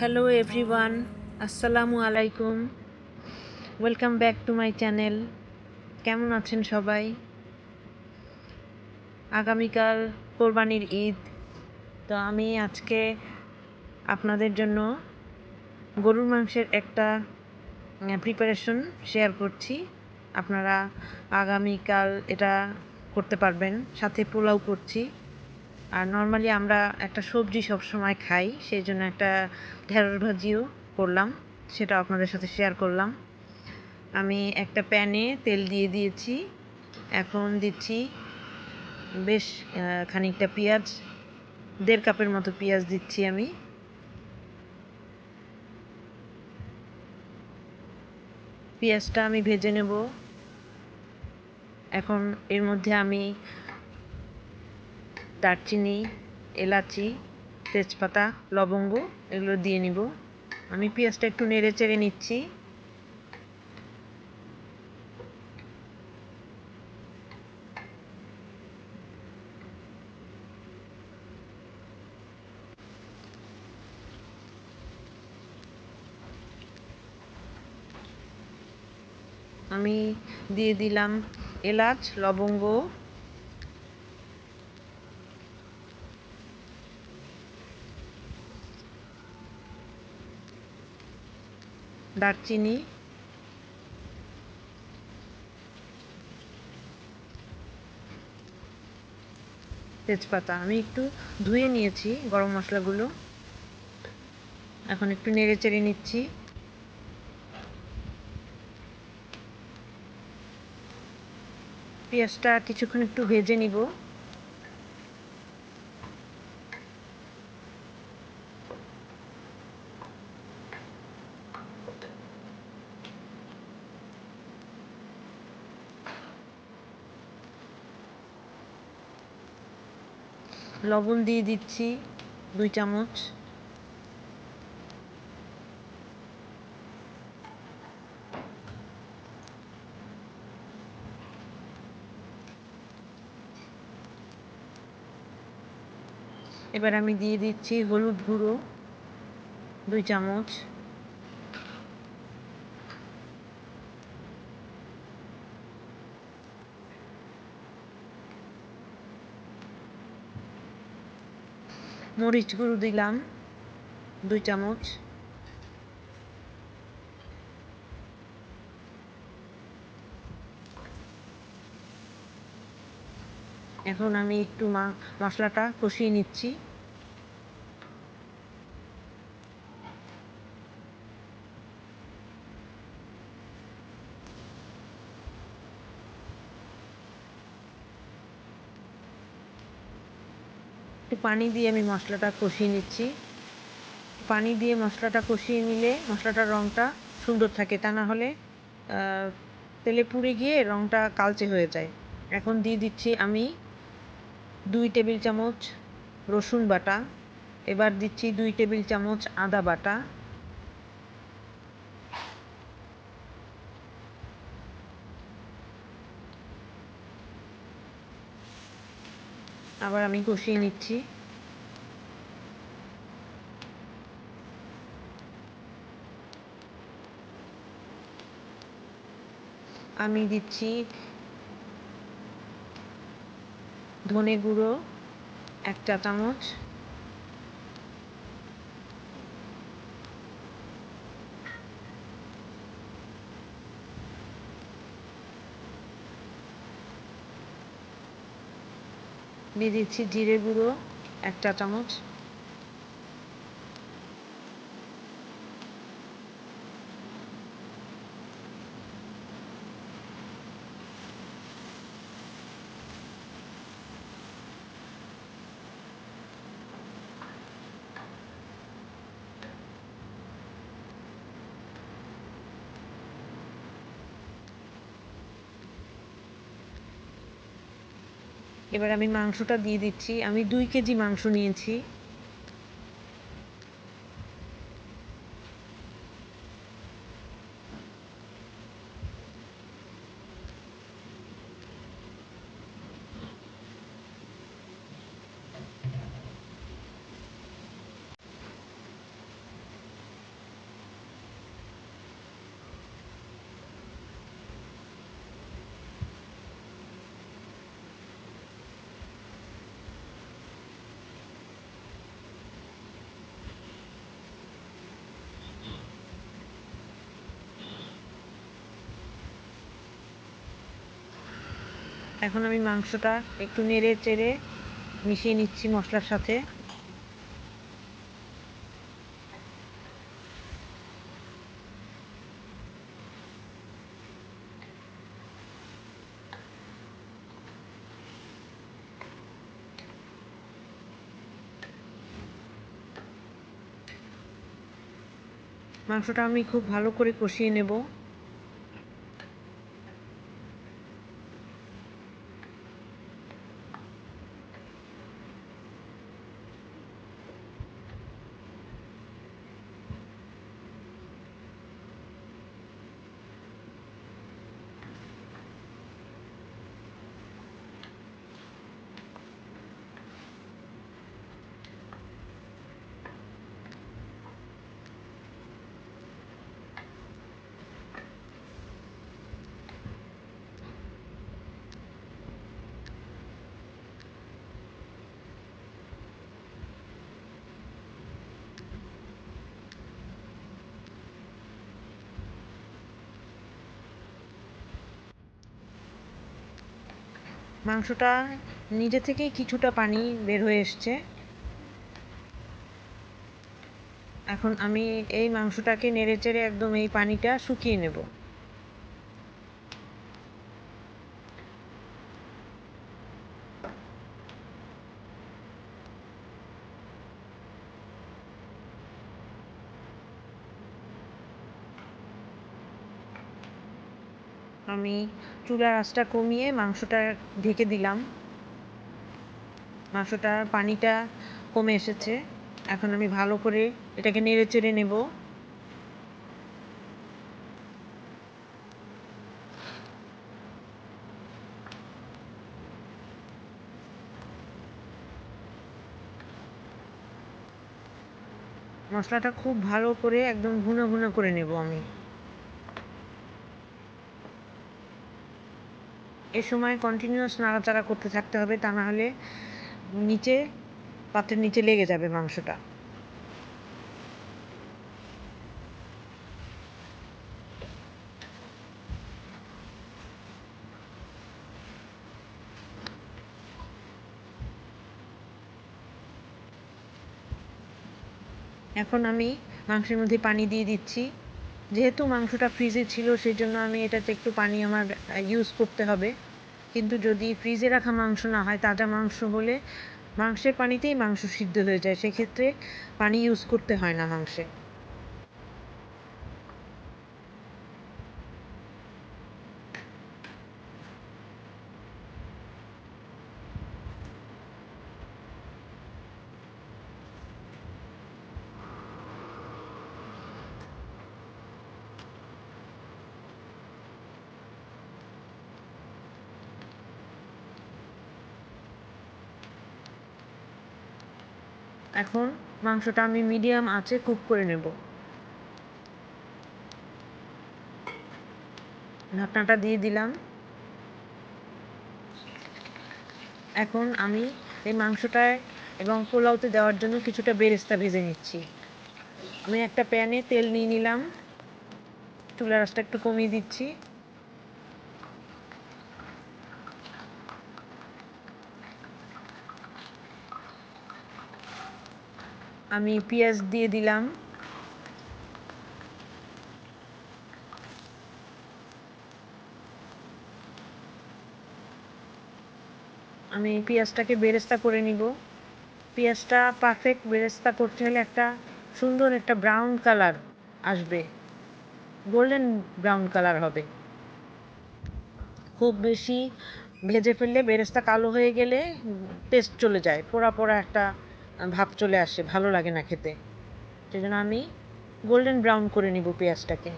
Hello everyone আসসালামু আলাইকুম welcome back to my channel কেমন আছেন সবাই? আগামীকাল কোরবানির ঈদ। তো আমি আজকে আপনাদের জন্য গরুর মাংসের একটা প্রিপারেশন শেয়ার করছি। আপনারা আগামীকাল এটা করতে পারবেন। সাথে পোলাও করছি। আর নর্মালি আমরা একটা সবজি সবসময় খাই সেই জন্য একটা ঢেঁড়স ভাজিও করলাম সেটা আপনাদের সাথে শেয়ার করলাম। আমি একটা প্যানে তেল দিয়ে দিয়েছি, এখন দিচ্ছি বেশ খানিকটা পেঁয়াজ, দেড় কাপের মতো পেঁয়াজ দিচ্ছি আমি। পেঁয়াজটা আমি ভেজে নেব। এখন এর মধ্যে আমি দারচিনি, এলাচি, তেজপাতা, লবঙ্গ, এগুলো দিয়ে নিব। আমি পেঁয়াজটা একটু নেড়ে চেড়ে নিচ্ছি। আমি দিয়ে দিলাম এলাচ, লবঙ্গ দারচিনি। তেজপাতা। আমি একটু ধুয়ে নিয়েছি গরম মশলাগুলো। এখন একটু নেড়ে চেড়ে নিচ্ছি। পেঁয়াজটা কিছুক্ষণ একটু ভেজে নিব। লবণ দিয়ে দিচ্ছি দুই চামচ। এবার আমি দিয়ে দিচ্ছি হলুদ গুঁড়ো দুই চামচ। মরিচ গুঁড়ো দিলাম দুই চামচ। এখন আমি একটু মা মশলাটা কষিয়ে নিচ্ছি। একটু পানি দিয়ে আমি মশলাটা কষিয়ে নিচ্ছি। পানি দিয়ে মশলাটা কষিয়ে নিলে মশলাটার রঙটা সুন্দর থাকে, তা না হলে তেলে পুড়ে গিয়ে রঙটা কালচে হয়ে যায়। এখন দিয়ে দিচ্ছি আমি দুই টেবিল চামচ রসুন বাটা, এবার দিচ্ছি দুই টেবিল চামচ আদা বাটা। আবার আমি কষিয়ে নিচ্ছি। আমি দিচ্ছি ধনে গুঁড়ো এক চা চামচ। দিয়ে দিচ্ছি জিরে গুঁড়ো এক চা চামচ। এবার আমি মাংসটা দিয়ে দিচ্ছি। আমি দুই কেজি মাংস নিয়েছি। এখন আমি মাংসটা একটু নেড়ে চেড়ে মিশিয়ে নিচ্ছি মশলার সাথে। মাংসটা আমি খুব ভালো করে কষিয়ে নেব। মাংসটা নিজে থেকেই কিছুটা পানি বের হয়ে এসছে। এখন আমি এই মাংসটাকে নেড়ে চেড়ে একদম এই পানিটা শুকিয়ে নেব। আমি চুলার আঁচটা কমিয়ে মাংসটা ঢেকে দিলাম। মাংসটার পানিটা কমে এসেছে। এখন আমি ভালো করে এটাকে নেড়ে চেড়ে নেব। মশলাটা খুব ভালো করে একদম ভুনা ভুনা করে নেব আমি। এ সময় কন্টিনিউয়াস নাড়াচাড়া করতে থাকতে হবে, তা না হলে নিচে, পাত্রের নিচে লেগে যাবে মাংসটা। এখন আমি মাংসের মধ্যে পানি দিয়ে দিচ্ছি। যেহেতু মাংসটা ফ্রিজে ছিল সেই জন্য আমি এটাতে একটু পানি আমার ইউজ করতে হবে। কিন্তু যদি ফ্রিজে রাখা মাংস না হয় তাজা মাংস হলে মাংসের পানিতেই মাংস সিদ্ধ হয়ে যায়। সেক্ষেত্রে পানি ইউজ করতে হয় না মাংসে। এখন মাংসটা আমি মিডিয়াম আঁচে কুক করে নেব। ঢাকনাটা দিয়ে দিলাম। এখন আমি এই মাংসটায় এবং পোলাওতে দেওয়ার জন্য কিছুটা বেরেস্তা ভেজে নিচ্ছি। আমি একটা প্যানে তেল নিয়ে নিলাম। চুলার আঁচটা একটু কমিয়ে দিচ্ছি। আমি পেঁয়াজ দিয়ে দিলাম। আমি পেঁয়াজটাকে বেরেস্তা করে নিব। পেঁয়াজটা পারফেক্ট বেরেস্তা করতে হলে একটা সুন্দর একটা ব্রাউন কালার আসবে। গোল্ডেন ব্রাউন কালার হবে। খুব বেশি ভেজে ফেললে বেরেস্তা কালো হয়ে গেলে টেস্ট চলে যায়। পোড়া পোড়া একটা ভাব চলে আসে, ভালো লাগে না খেতে। সেই জন্য আমি গোল্ডেন ব্রাউন করে নিব পেঁয়াজটাকে।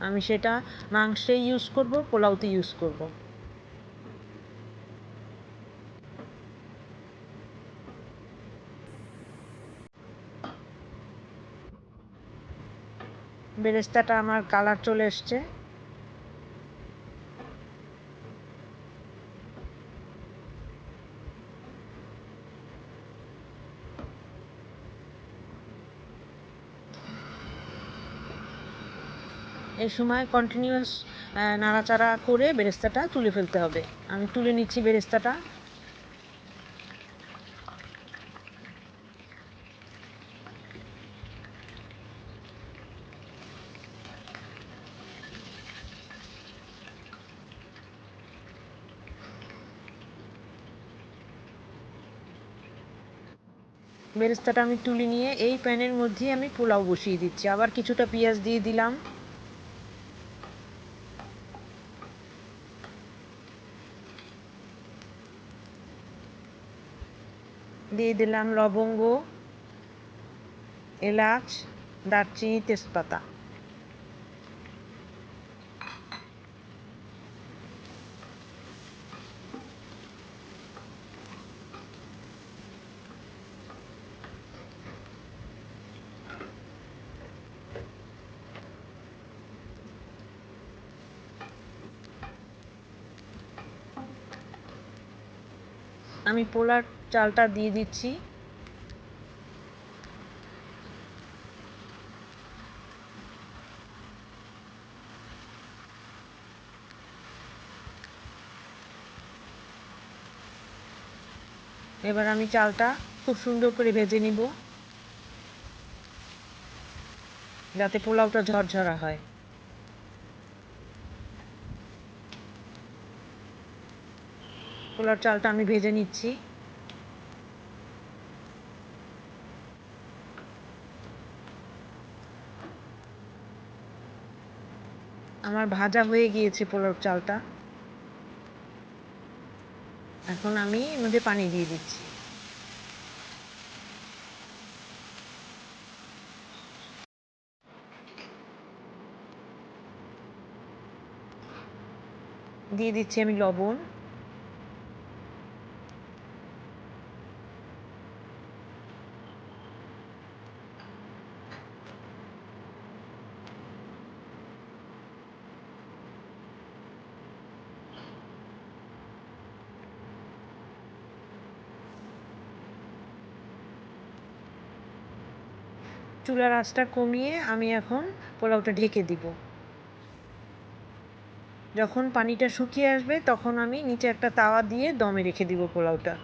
আমি সেটা মাংসে ইউজ করব, পোলাওতে ইউজ করব। বেরেস্তাটা আমার কালার চলে এসছে। এই সময় কন্টিনিউয়াস নাড়াচাড়া করে বেরেস্তাটা তুলে ফেলতে হবে। আমি তুলে নিচ্ছি বেরেস্তাটা। বেরেস্তাটা আমি তুলে নিয়ে এই প্যানের মধ্যেই আমি পোলাও বসিয়ে দিচ্ছি। আবার কিছুটা পেঁয়াজ দিয়ে দিলাম। দিয়ে দিলাম লবঙ্গ এলাচ দারচিনি তেজপাতা। আমি পোলার চালটা দিয়ে দিচ্ছি। এবার আমি চালটা খুব সুন্দর করে ভেজে নিব, যাতে পোলাওটা ঝরঝরা হয়। পোলার চালটা আমি ভেজে নিচ্ছি। আমার ভাজা হয়ে গিয়েছে পোলাও চালটা। এখন আমি এর মধ্যে পানি দিয়ে দিচ্ছি। দিয়ে দিচ্ছি আমি লবণ। চুলার আঁচটা কমিয়ে আমি এখন পোলাওটা ঢেকে দিব। যখন পানিটা শুকিয়ে আসবে, তখন আমি নিচে একটা তাওয়া দিয়ে দমে রেখে দিব পোলাওটা।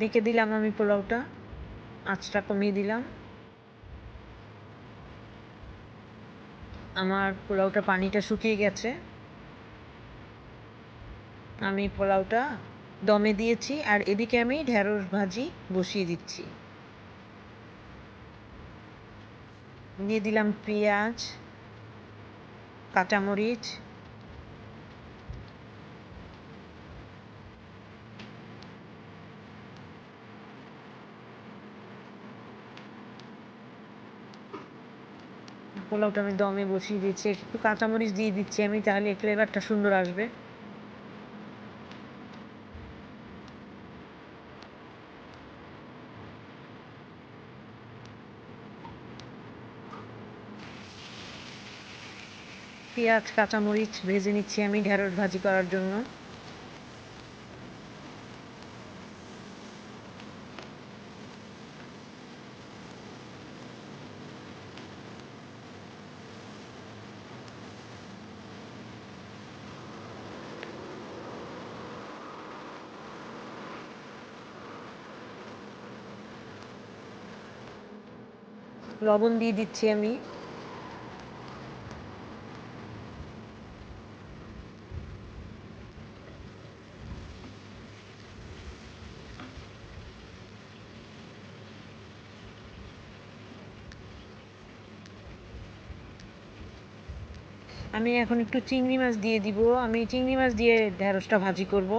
ঢেকে দিলাম আমি পোলাওটা। আঁচটা কমিয়ে দিলাম। আমার পোলাওটা পানিটা শুকিয়ে গেছে। আমি পোলাওটা দমে দিয়েছি আর এদিকে আমি ঢেঁড়স ভাজি বসিয়ে দিচ্ছি। দিয়ে দিলাম পেঁয়াজ, কাঁচামরিচ পোলাওটা আমি দমে বসিয়ে দিচ্ছি, একটু কাঁচামরিচ দিয়ে দিচ্ছি আমি, তাহলে ফ্লেভারটা সুন্দর আসবে। পেঁয়াজ, কাঁচামরিচ ভেজে নিচ্ছি আমি, ঢেঁড়স ভাজি করার জন্য। লবণ দিয়ে দিচ্ছি আমি। আমি এখন একটু চিংড়ি মাছ দিয়ে দিব। আমি চিংড়ি মাছ দিয়ে ঢেঁড়সটা ভাজি করব।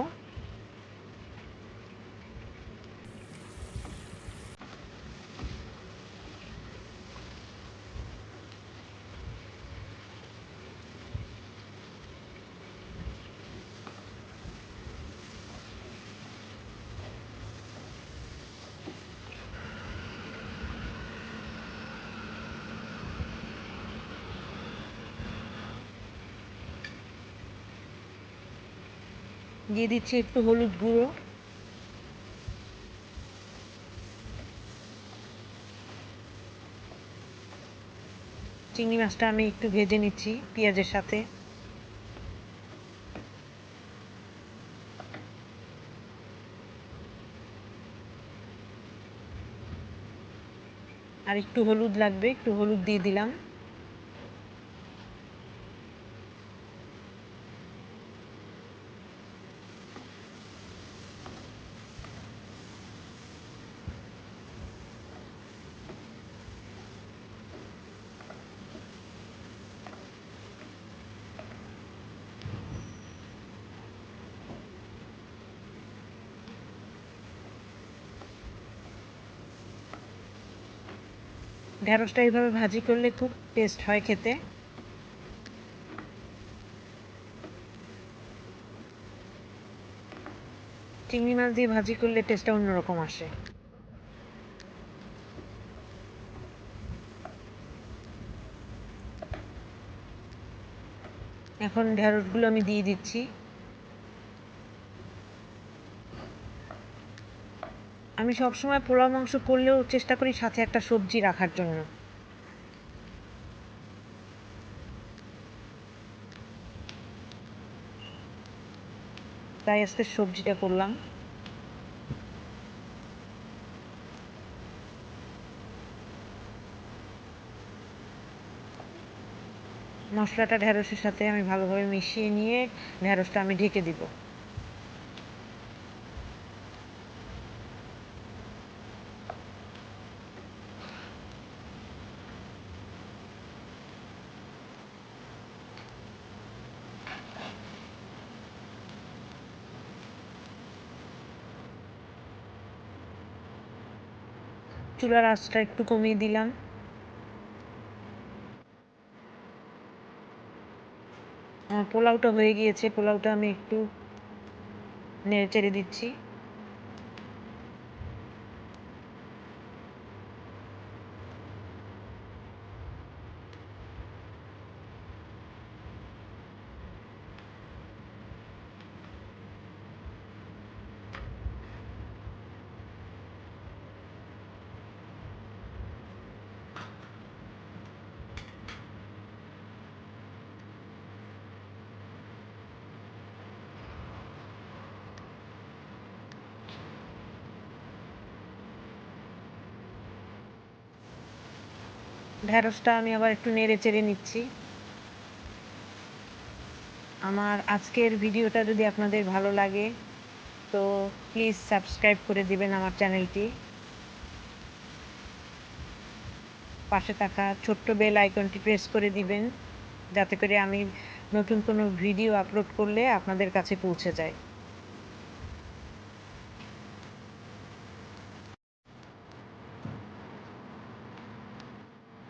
দিয়ে দিচ্ছি একটু হলুদ গুঁড়ো। চিংড়ি মাছটা আমি একটু ভেজে নিচ্ছি পেঁয়াজের সাথে। আর একটু হলুদ লাগবে, একটু হলুদ দিয়ে দিলাম। ঢ্যাঁড়সটা এইভাবে ভাজি করলে খুব টেস্ট হয় খেতে। চিংড়ি মাছ দিয়ে ভাজি করলে টেস্টটা অন্যরকম আসে। এখন ঢ্যাঁড়সগুলো আমি দিয়ে দিচ্ছি। আমি সবসময় পোলাও মাংস করলেও চেষ্টা করি সাথে একটা সবজি রাখার জন্য। তাই আজকে সবজিটা করলাম। মশলাটা ঢ্যাঁড়সের সাথে আমি ভালোভাবে মিশিয়ে নিয়ে ঢ্যাঁড়সটা আমি ঢেকে দিব। চুলার আঁচটা একটু কমিয়ে দিলাম। পোলাওটা হয়ে গিয়েছে পোলাওটা আমি একটু নেড়ে চেড়ে দিচ্ছি। ঢ্যাঁড়সটা আমি আবার একটু নেড়ে চেড়ে নিচ্ছি। আমার আজকের ভিডিওটা যদি আপনাদের ভালো লাগে, তো প্লিজ সাবস্ক্রাইব করে দিবেন আমার চ্যানেলটি। পাশে থাকা ছোট্ট বেল আইকনটি প্রেস করে দিবেন, যাতে করে আমি নতুন কোনো ভিডিও আপলোড করলে আপনাদের কাছে পৌঁছে যায়।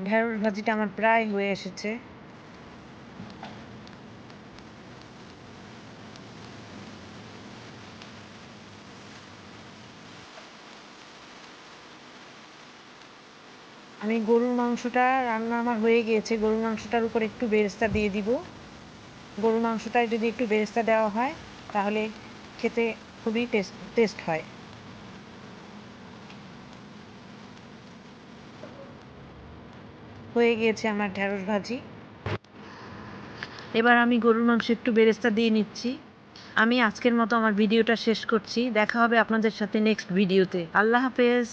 ঢেঁড়স ভাজিটা আমার প্রায় হয়ে এসেছে। আমি গরুর মাংসটা রান্না আমার হয়ে গিয়েছে। গরুর মাংসটার উপর একটু বেরেস্তা দিয়ে দিব। গরুর মাংসটায় যদি একটু বেরেস্তা দেওয়া হয়, তাহলে খেতে খুবই টেস্ট টেস্ট হয়। হয়ে গিয়েছে আমার ঢ্যাঁড়স ভাজি। এবার আমি গরুর মাংস একটু বেরেস্তা দিয়ে নিচ্ছি। আমি আজকের মতো আমার ভিডিওটা শেষ করছি। দেখা হবে আপনাদের সাথে নেক্সট ভিডিওতে আল্লাহ হাফেজ।